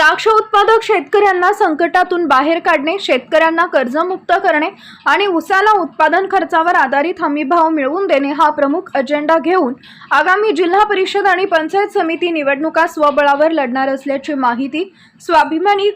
द्राक्ष उत्पादक शेतकऱ्यांना संकटातून बाहेर काढणे शेतकऱ्यांना कर्जमुक्त करणे आणि उसाला उत्पादन खर्चावर आधारित हमीभाव मिळवून देणे हा प्रमुख अजेंडा घेऊन आगामी जिल्हा परिषद आणि पंचायत समिती निवडणुका स्वबळावर लढणार असल्याची माहिती स्वाभिमानी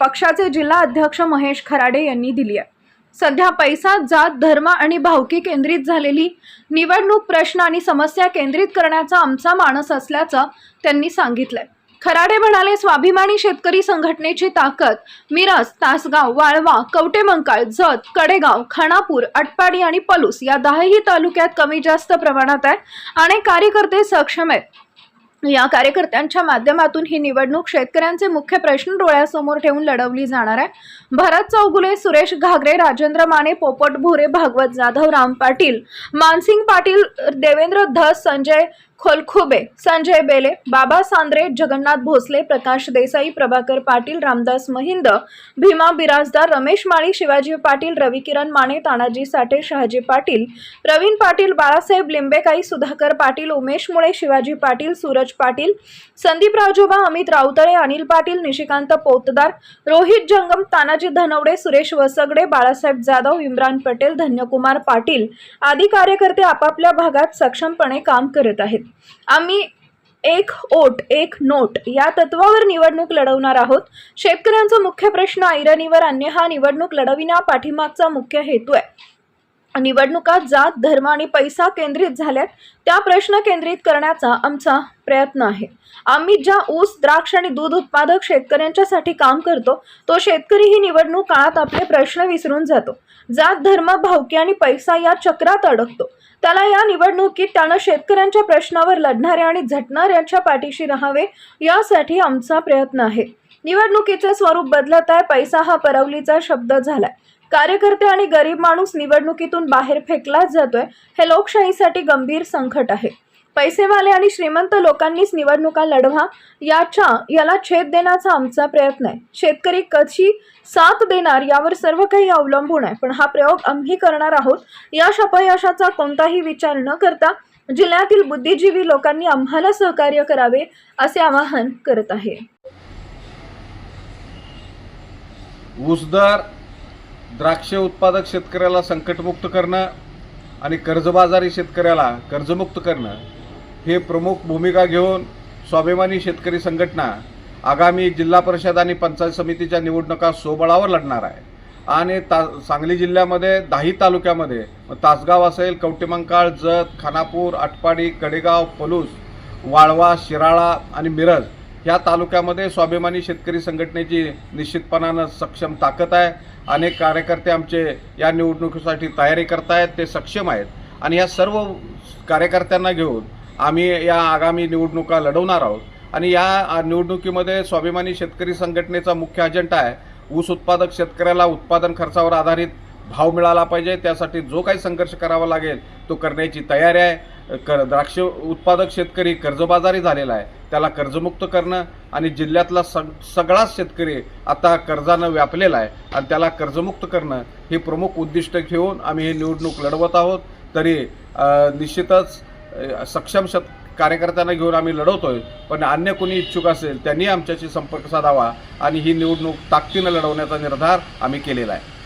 पक्षाचे जिल्हा अध्यक्ष महेश खराडे यांनी दिली आहे. सध्या पैसा जात धर्म आणि भावकी केंद्रित झालेली निवडणूक प्रश्न आणि समस्या केंद्रित करण्याचा आमचा मानस असल्याचं त्यांनी सांगितलंय. खराडे म्हणाले स्वाभिमानी शेतकरी संघटनेची ताकद मिरज तासगाव वाळवा कवटेमंकाळ जत कडेगाव खानापूर अटपाडी आणि पलूस या दहाही तालुक्यात कमी जास्त प्रमाणात आहे आणि कार्यकर्ते सक्षम आहेत. या कार्यकर्त्यांच्या माध्यमातून ही निवडणूक शेतकऱ्यांचे मुख्य प्रश्न डोळ्यासमोर ठेवून लढवली जाणार आहे. भरत चौगुले सुरेश घागरे राजेंद्र माने पोपट भोरे भागवत जाधव राम पाटील मानसिंग पाटील देवेंद्र धस संजय खोलखुबे संजय बेले बाबा सांद्रे जगन्नाथ भोसले प्रकाश देसाई प्रभाकर पाटील रामदास महिंद भीमा बिराजदार रमेश माळी शिवाजी पाटील रविकिरण माने तानाजी साठे शहाजी पाटील प्रवीण पाटील बाळासाहेब लिंबेकाई सुधाकर पाटील उमेश मुळे शिवाजी पाटील सूरज पाटील संदीप राजोबा अमित राऊतळे अनिल पाटील निशिकांत पोतदार रोहित जंगम तानाजी धनवडे सुरेश वसगडे बाळासाहेब जाधव इम्रान पटेल धन्यकुमार पाटील आदी कार्यकर्ते आपापल्या भागात सक्षमपणे काम करत आहेत. आम्ही एक ओट एक नोट या तत्वावर निवडणूक लढवणार आहोत. शेतकऱ्यांचा मुख्य प्रश्न ऐरणीवर आणणे हा निवडणूक लढविण्या पाठीमागचा मुख्य हेतू आहे. निवडणुका जात धर्म आणि पैसा केंद्रित झाल्यात त्या प्रश्न केंद्रित करण्याचा आमचा प्रयत्न आहे. आम्ही ज्या ऊस द्राक्ष आणि दूध उत्पादक शेतकऱ्यांच्यासाठी काम करतो तो शेतकरी ही निवडणूक काळात आपले प्रश्न विसरून जातो. जात धर्म भावकी आणि पैसा या चक्रात अडकतो. त्याला या निवडणुकीत त्यानं शेतकऱ्यांच्या प्रश्नावर लढणाऱ्या आणि झटणाऱ्यांच्या पाठीशी राहावे यासाठी आमचा प्रयत्न आहे. निवडणुकीचे स्वरूप बदलत आहे पैसा हा परवलीचा शब्द झालाय. कार्यकर्ते आणि गरीब माणूस निवडणुकीतून बाहेर फेकलाच जातोय हे लोकशाहीसाठी गंभीर संकट आहे. पैसेवाले आणि श्रीमंत लोकांनीच निवडणुका लढवा याच्या याला छेद देण्याचा आमचा प्रयत्न आहे. शेतकरी कशी साथ देणार यावर सर्व काही अवलंबून आहे पण हा प्रयोग आम्ही करणार आहोत यश अपयशाचा कोणताही विचार न करता जिल्ह्यातील बुद्धिजीवी लोकांनी आम्हाला सहकार्य करावे असे आवाहन करत आहे. द्राक्ष उत्पादक शेतकऱ्याला संकटमुक्त करणं आणि कर्जबाजारी शेतकऱ्याला कर्जमुक्त करणं हे प्रमुख भूमिका घेऊन स्वाभिमानी शेतकरी संघटना आगामी जिल्हा परिषद आणि पंचायत समितीच्या निवडणुका सोबळावर लढणार आहे. आणि ता सांगली जिल्ह्यामध्ये दहाही तालुक्यामध्ये मग तासगाव असेल कवटेमंकाळ जत खानापूर आटपाडी कडेगाव पलूस वाळवा शिराळा आणि मिरज ह्या तालुक्यामध्ये स्वाभिमानी शेतकरी संघटनेची निश्चितपणानं सक्षम ताकद आहे. अनेक कार्यकर्ते आमचे या निवडणुकीसाठी तयारी करतायत ते सक्षम आहेत. आणि या सर्व कार्यकर्त्यांना घेऊन आम्ही या आगामी निवडणुका लढवणार आहोत. आणि या निवडणुकीमध्ये स्वाभिमानी शेतकरी संघटनेचा मुख्य अजेंडा आहे ऊस उत्पादक शेतकऱ्याला उत्पादन खर्चावर आधारित भाव मिळाला पाहिजे. त्यासाठी जो काही संघर्ष करावा लागेल तो करण्याची तयारी आहे. कर द्राक्ष उत्पादक शेतकरी कर्जबाजारी झालेला आहे. त्याला कर्जमुक्त करणं आणि जिल्ह्यातला सग सगळाच शेतकरी आता कर्जानं व्यापलेला आहे. आणि त्याला कर्जमुक्त करणं हे प्रमुख उद्दिष्ट घेऊन आम्ही ही निवडणूक लढवत आहोत. तरी निश्चितच सक्षम शेत कार्यकर्त्यांना घेऊन आम्ही लढवतोय. पण अन्य कोणी इच्छुक असेल त्यांनी आमच्याशी संपर्क साधावा आणि ही निवडणूक ताकदीनं लढवण्याचा निर्धार आम्ही केलेला आहे.